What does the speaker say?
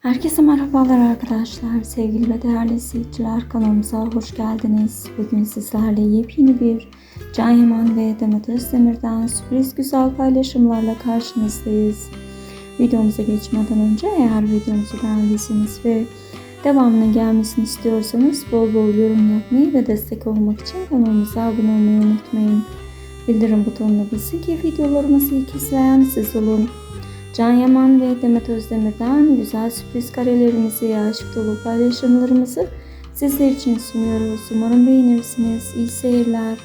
Herkese merhabalar arkadaşlar. Sevgili ve değerli izleyiciler kanalımıza hoş geldiniz. Bugün sizlerle yepyeni bir Can Yaman ve Demet Özdemir'den sürpriz güzel paylaşımlarla karşınızdayız. Videomuza geçmeden önce eğer videomuzu beğendiyseniz ve devamının gelmesini istiyorsanız bol bol yorum yapmayı ve destek olmak için kanalımıza abone olmayı unutmayın. Bildirim butonuna basın ki videolarımızı ilk izleyen siz olun. Can Yaman ve Demet Özdemir'den güzel sürpriz karelerimizi, aşk dolu paylaşımlarımızı sizler için sunuyoruz. Umarım beğenirsiniz. İyi seyirler.